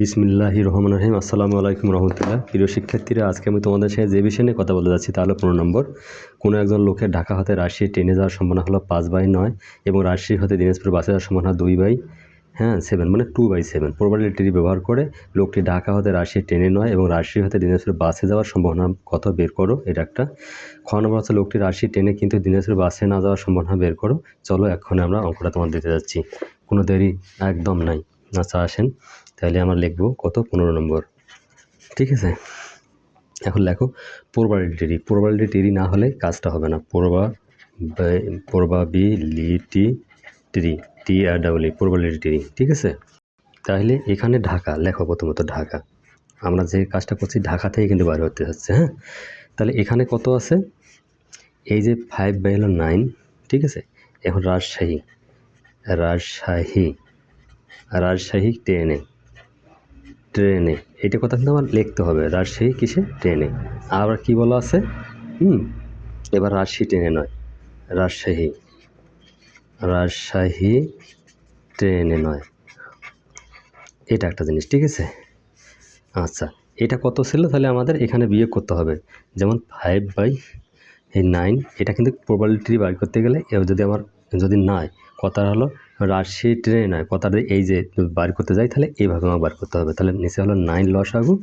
বিসমিল্লাহি রহমান রহিম। আসসালামু আলাইকুম রহমতুল্লাহ। প্রিয় শিক্ষার্থীরা, আজকে আমি তোমাদের সাথে যে বিষয় নিয়ে কথা বলতে যাচ্ছি, তা হলো পনেরো নম্বর। কোনো একজন লোকের ঢাকা হতে রাজশাহী ট্রেনে যাওয়ার সম্ভাবনা হলো পাঁচ বাই নয় এবং রাজশাহী হতে দিনাজপুর বাসে যাওয়ার সম্ভাবনা দুই বাই হ্যাঁ সেভেন মানে টু বাই সেভেন প্রবাবিলিটি ব্যবহার করে লোকটি ঢাকা হতে রাজশাহী ট্রেনে নয় এবং রাজশাহী হতে দিনাজপুর বাসে যাওয়ার সম্ভাবনা কত বের করো, এটা একটা। খ নম্বর হচ্ছে লোকটি রাজশাহী ট্রেনে কিন্তু দিনাজপুর বাসে না যাওয়ার সম্ভাবনা বের করো। চলো এখন আমরা অঙ্কটা তোমার দিতে যাচ্ছি। কোনো দেরি একদম নাই। আচ্ছা আসেন। তাহলে আমরা লিখব কত? পনেরো নম্বর। ঠিক আছে? এখন লেখো, প্রবাবিলিটি প্রবাবিলিটি না হলে কাজটা হবে না। প্রবা প্রবাবিলিটি ট্রি টি আর ডাবল প্রবাবিলিটি ঠিক আছে? তাহলে এখানে ঢাকা, লেখো প্রথমত ঢাকা। আমরা যে কাজটা করছি ঢাকা থেকে কিন্তু বাইরে হতে হচ্ছে হ্যাঁ? তাহলে এখানে কত আছে? এই যে ফাইভ বাই হলো নাইন ঠিক আছে? এখন রাজশাহী রাজশাহী রাজশাহী ট্রেনে ট্রেনে। এটা কথা কিন্তু আমার লিখতে হবে, রাজশাহী কিসে? ট্রেনে। আবার কি বলা আছে? হুম, এবার রাজশাহী ট্রেনে নয়, রাজশাহী। রাজশাহী ট্রেনে নয়। এটা একটা জিনিস, ঠিক আছে? আচ্ছা এটা কত ছিল? তাহলে আমাদের এখানে বিয়োগ করতে হবে। যেমন ফাইভ বাই নাইন এটা কিন্তু প্রবাবিলিটি বার করতে গেলে এও যদি আমার যদি নাই কথা হলো রাজশাহী ট্রেনে নয়, কথাটা এই যে বার করতে যাই, তাহলে এইভাবে আমাকে বার করতে হবে। তাহলে নিচে হলো নাইন লস আগু,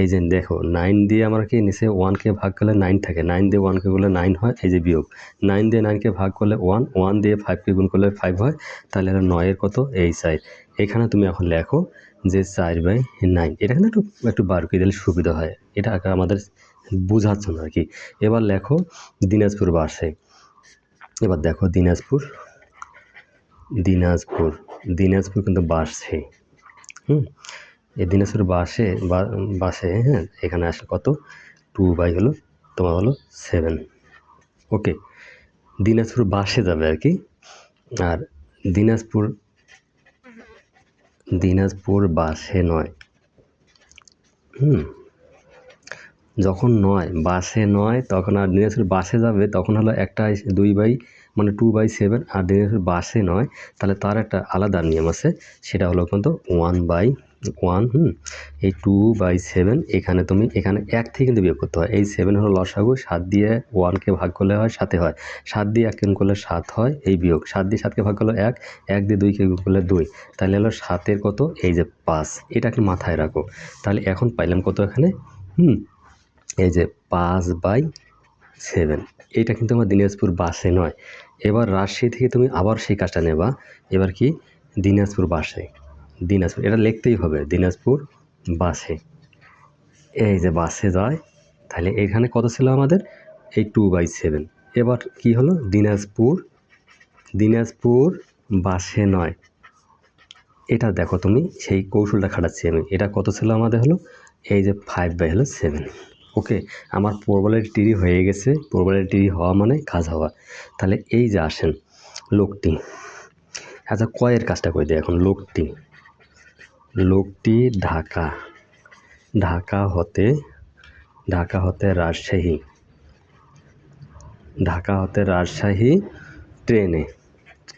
এই যে দেখো নাইন দিয়ে আমার কি নিচে ওয়ানকে ভাগ করলে নাইন থাকে নাইন দিয়ে ওয়ানকে করলে নাইন হয়, এই যে বিয়োগ। নাইন দিয়ে নাইনকে ভাগ করলে ওয়ান ওয়ান দিয়ে ফাইভকে গুণ করলে ফাইভ হয়, তাহলে হলো নয়ের কত? এই সাইড এখানে তুমি এখন লেখো যে চার বাই নাইন এটা কিন্তু একটু একটু বার করে দিলে সুবিধা হয়। এটা আমাদের বোঝার জন্য আর কি। এবার লেখো দিনাজপুর বাসে। এবার দেখো দিনাজপুর দিনাজপুর দিনাজপুর কিন্তু বাসে হুম? এই দিনাজপুর বাসে বাসে হ্যাঁ এখানে আসলে কত? টু বাই হলো, তোমার হলো সেভেন। ওকে, দিনাজপুর বাসে যাবে আর কি। আর দিনাজপুর দিনাজপুর বাসে নয়। হুম? যখন নয় বাসে নয়, তখন আর দিনাজপুর বাসে যাবে, তখন হলো একটা, দুই বাই মানে টু বাই সেভেন আর দিনাজপুর বাসে নয়, তাহলে তার একটা আলাদা নিয়ম আছে, সেটা হলো কিন্তু ওয়ান বাই ওয়ান হুম, এই টু বাই সেভেন এখানে তুমি, এখানে এক থেকে কিন্তু বিয়োগ করতে হয়। এই সেভেন হলো লসাগু, সাত দিয়ে ওয়ানকে ভাগ করলে হয় সাথে হয়। সাত দিয়ে এক গুণ করলে সাত হয়, এই বিয়োগ। সাত দিয়ে সাতকে ভাগ করলে এক এক দিয়ে দুইকে গুণ করলে দুই। তাহলে হলো সাতের কত? এই যে পাঁচ। এটা এটাকে মাথায় রাখো। তাহলে এখন পাইলাম কত এখানে? হুম, এই যে পাঁচ বাই সেভেন। এটা কিন্তু আমার দিনাজপুর বাসে নয়। এবার রাজশাহী থেকে তুমি আবার সেই কাজটা নেবা। এবার কি? দিনাজপুর বাসে। দিনাজপুর, এটা লিখতেই হবে, দিনাজপুর বাসে। এই যে বাসে যায়, তাহলে এখানে কত ছিল আমাদের? এই টু বাই সেভেন এবার কি হলো? দিনাজপুর দিনাজপুর বাসে নয়। এটা দেখো তুমি, সেই কৌশলটা খাটাচ্ছি আমি। এটা কত ছিল আমাদের হলো? এই যে ফাইভ বাই হলো সেভেন ওকে, আমার প্রবলের টিরি হয়ে গেছে, প্রবলের টিরি হওয়া মানে কাজ হওয়া। তাহলে এই যে আসেন, লোকটি। আচ্ছা কয়ের কাজটা করে দিই এখন, লোকটি। লোকটি ঢাকা। ঢাকা হতে ঢাকা হতে রাজশাহী। ঢাকা হতে রাজশাহী ট্রেনে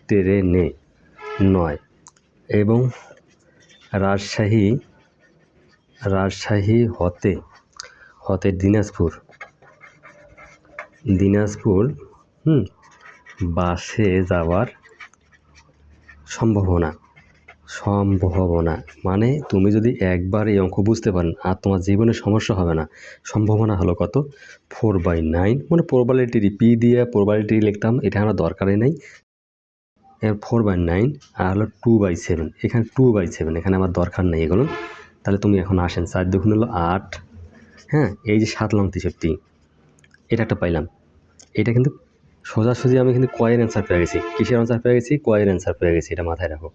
ট্রেনে নয় এবং রাজশাহী রাজশাহী হতে হতে দিনাজপুর। দিনাজপুর, হুম, বাসে যাওয়ার সম্ভাবনা। সম্ভাবনা মানে তুমি যদি একবার এই অঙ্ক বুঝতে পারেন আর তোমার জীবনে সমস্যা হবে না। সম্ভাবনা হলো কত? ফোর বাই নাইন মানে প্রবালিটি পি দিয়ে প্রবালিটি লিখতাম, এটা আমার দরকারই নেই। ফোর বাই নাইন আর হলো টু বাই সেভেন এখানে টু বাই সেভেন এখানে আমার দরকার নেই এগুলো। তাহলে তুমি এখন আসেন, চার দুগুণ হলো আট। হ্যাঁ এই যে সাত লং তেষট্টি এটা একটা পাইলাম। এটা কিন্তু সোজাসুজি আমি কিন্তু কয়ের অ্যান্সার পেয়ে গেছি। কিসের অ্যান্সার পেয়ে গেছি? কয়ের অ্যান্সার পেয়ে গেছি, এটা মাথায় রাখো।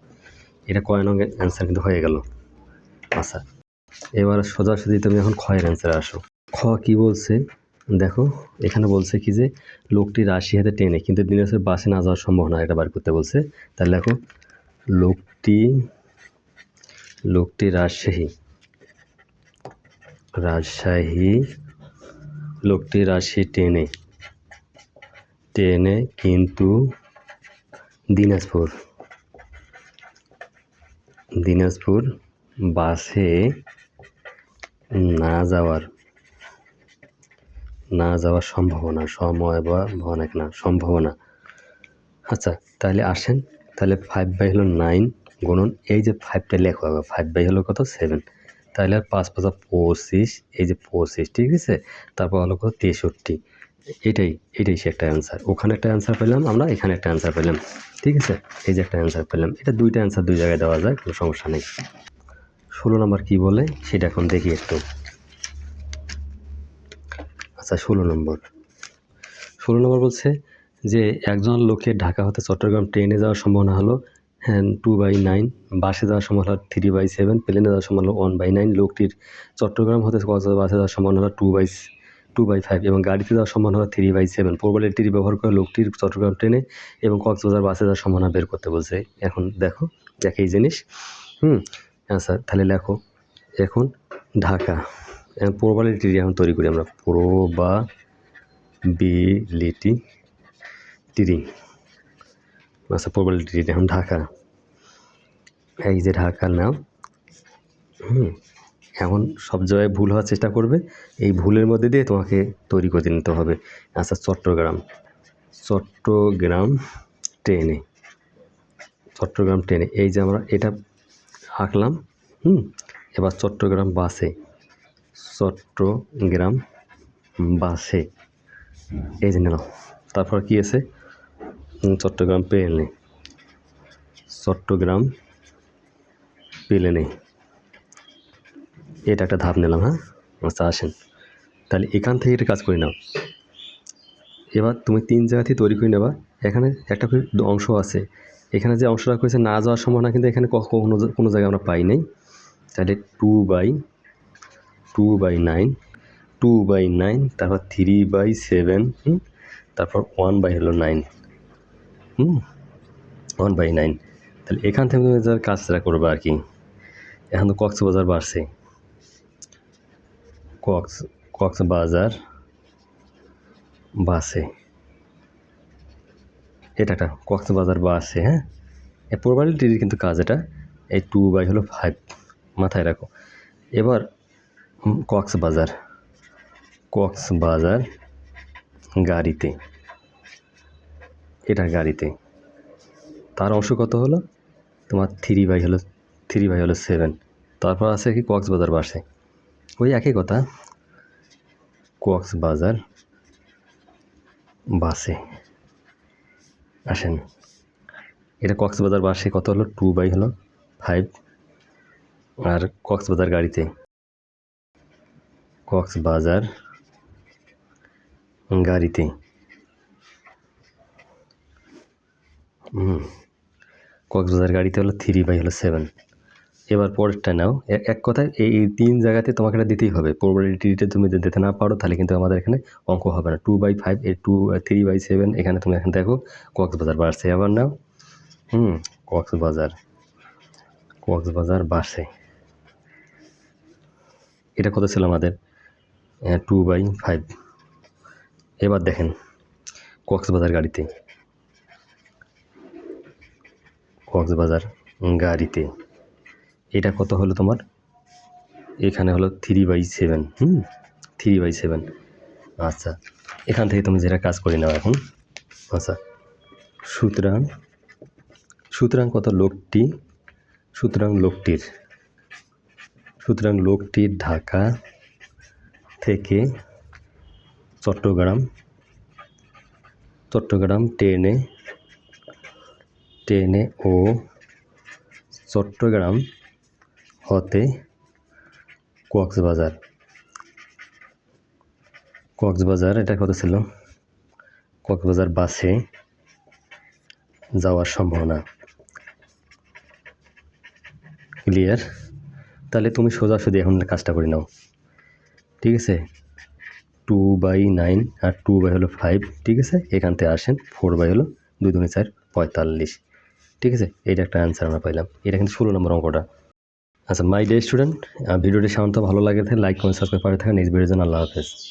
এটা কয় নং অ্যান্সার কিন্তু হয়ে গেল। আচ্ছা এবার সোজাসুজি তুমি এখন ক্ষয়ের অ্যান্সার আসো। খ কি বলছে? দেখো, এখানে বলছে কি যে, লোকটি রাশি হাতে টেনে, কিন্তু দিনাজপুর বাসে না যাওয়ার সম্ভাবনা এটা বার করতে বলছে। তাহলে দেখো, লোকটি লোকটি রাজশাহী। রাজশাহী লোকটি রাশি টেনে টেনে কিন্তু দিনাজপুর দিনাজপুর বাসে না যাওয়ার না যাওয়ার সম্ভাবনা, সময় বা অনেক না, সম্ভাবনা। আচ্ছা তাহলে আসেন, তাহলে ফাইভ বাই হলো নাইন গুণন, এই যে ফাইভটা লেখো হবে ফাইভ বাই হলো কত? সেভেন তাহলে আর পাঁচ পাঁচা পঁচিশ, এই যে পঁচিশ, ঠিক আছে? তারপর হলো কত তেষট্টি। এটাই এটাই সে একটা অ্যান্সার ওখানে একটা অ্যান্সার পেলাম আমরা, এখানে একটা অ্যান্সার পেলাম। ঠিক আছে? এই যে একটা অ্যান্সার পেলাম। এটা দুইটা অ্যান্সার দুই জায়গায় দেওয়া যায়, কোনো সমস্যা নেই। ষোলো নম্বর কী বলে? সেটা এখন দেখি একটু। আচ্ছা ষোলো নম্বর। ষোলো নম্বর বলছে যে, একজন লোকের ঢাকা হতে চট্টগ্রাম ট্রেনে যাওয়ার সম্ভাবনা হলো টু বাই নাইন, বাসে যাওয়ার সম্ভাবনা হলো থ্রি বাই সেভেন, প্লেনে যাওয়ার সম্ভাবনা হলো ওয়ান বাই নাইন। লোকটির চট্টগ্রাম হতে বাসে যাওয়ার সম্ভাবনা হলো two by two by five এবং গাড়িতে যাওয়ার সম্ভাবনা হলো থ্রি বাই সেভেন। প্রবালিটির ব্যবহার করে লোকটির চট্টগ্রাম ট্রেনে এবং কক্সবাজার বাসে যাওয়ার সম্ভাবনা বের করতে বলছে। এখন দেখো এই জিনিস। হুম আচ্ছা তাহলে লেখো। এখন ঢাকা। প্রবালিটি এখন তৈরি করি আমরা। প্রবাবিলিটি টিরি আচ্ছা প্রবাবিলিটি এখন ঢাকা। এই যে ঢাকার নাম হুম, এখন সব জায়গায় ভুল হওয়ার চেষ্টা করবে। এই ভুলের মধ্যে দিয়ে তোমাকে তৈরি করে নিতে হবে। আচ্ছা চট্টগ্রাম। চট্টগ্রাম ট্রেনে। চট্টগ্রাম ট্রেনে। এই যে আমরা এটা আঁকলাম, হুম, এবার চট্টগ্রাম বাসে। চট্টগ্রাম বাসে। এই যে নিলাম তারপর কী আছে? চট্টগ্রাম প্লেনে। চট্টগ্রাম প্লেনে। এটা একটা ধাপ নিলাম হ্যাঁ? আচ্ছা আসেন। তাহলে এখান থেকে এটা কাজ করে নাও। এবার তুমি তিন জায়গা থেকে তৈরি করে নেবা। এখানে একটা অংশ আছে। এখানে যে অংশটা করেছে না যাওয়ার সম্ভাবনা কিন্তু এখানে ক- কোনো জায়গায় আমরা পাই নাই। তাহলে two by two by nine two by nine তারপর থ্রি বাই সেভেন তারপর ওয়ান বাই হলো nine hmm one by nine তাহলে এখান থেকে তুমি যার কাজটা করবে আর কি। এখন তো কক্সবাজার বাড়ছে। কক্স, কক্সবাজার বাসে। এটা একটা কক্সবাজার বাসে হ্যাঁ? এ প্রবাবিলিটির কিন্তু কাজ এটা। এই টু বাই হলো ফাইভ মাথায় রাখো। এবার কক্সবাজার। কক্সবাজার গাড়িতে। এটা গাড়িতে। তার অংশ কত হলো? তোমার থ্রি বাই হলো থ্রি বাই হলো সেভেন তারপর আছে কি কক্সবাজার বাসে ওই একই কথা। কক্সবাজার বাসে। আসেন। এটা কক্সবাজার বাসে কত হলো? টু বাই হলো ফাইভ আর কক্সবাজার গাড়িতে। কক্সবাজার গাড়িতে হুম কক্সবাজার গাড়িতে হলো থ্রি বাই হলো সেভেন এবার পরেরটা নাও। এক কথায় এই তিন জায়গাতে তোমাকে এটা দিতেই হবে। প্রবাবিলিটিটা তুমি যদি দিতে না পারো, তাহলে কিন্তু আমাদের এখানে অঙ্ক হবে না। টু বাই ফাইভ এই টু থ্রি বাই সেভেন এখানে তুমি এখন দেখো কক্সবাজার বাড়ছে। আবার নাও। হুম, কক্সবাজার। কক্সবাজার বাসে এটা কত ছিল আমাদের? টু বাই ফাইভ এবার দেখেন, কক্সবাজার গাড়িতে কক্সবাজার গাড়িতে। এটা কত হলো তোমার? এখানে হলো থ্রি বাই সেভেন হুম? থ্রি বাই সেভেন আচ্ছা এখান থেকে তুমি যেটা কাজ করে নাও এখন। আচ্ছা সুতরাং সুতরাং কত লোকটি? সুতরাং লোকটির সুতরাং লোকটির ঢাকা থেকে চট্টগ্রাম চট্টগ্রাম ট্রেনে ট্রেনে ও চট্টগ্রাম হতে কক্সবাজার। কক্সবাজার এটা কত ছিল? কক্সবাজার বাসে যাওয়ার সম্ভাবনা। ক্লিয়ার? তাহলে তুমি সোজাসুজি এখন কাজটা করে নাও। ঠিক আছে? টু বাই নাইন আর টু বাই হলো ফাইভ। ঠিক আছে? এখান থেকে আসেন। ফোর বাই হলো দুই দুই চার পঁয়তাল্লিশ। ঠিক আছে? এইটা একটা অ্যান্সার আমরা পাইলাম। এটা কিন্তু ষোলো নম্বর অঙ্কটা। আচ্ছা মাই ডে স্টুডেন্ট ভিডিওটি সাধারণত ভালো লাগে থাকে লাইক কমেন্ট সাবস্ক্রাইব করে থাকে নেক্সট ভিডিওর জন্য আল্লাহ হাফেজ।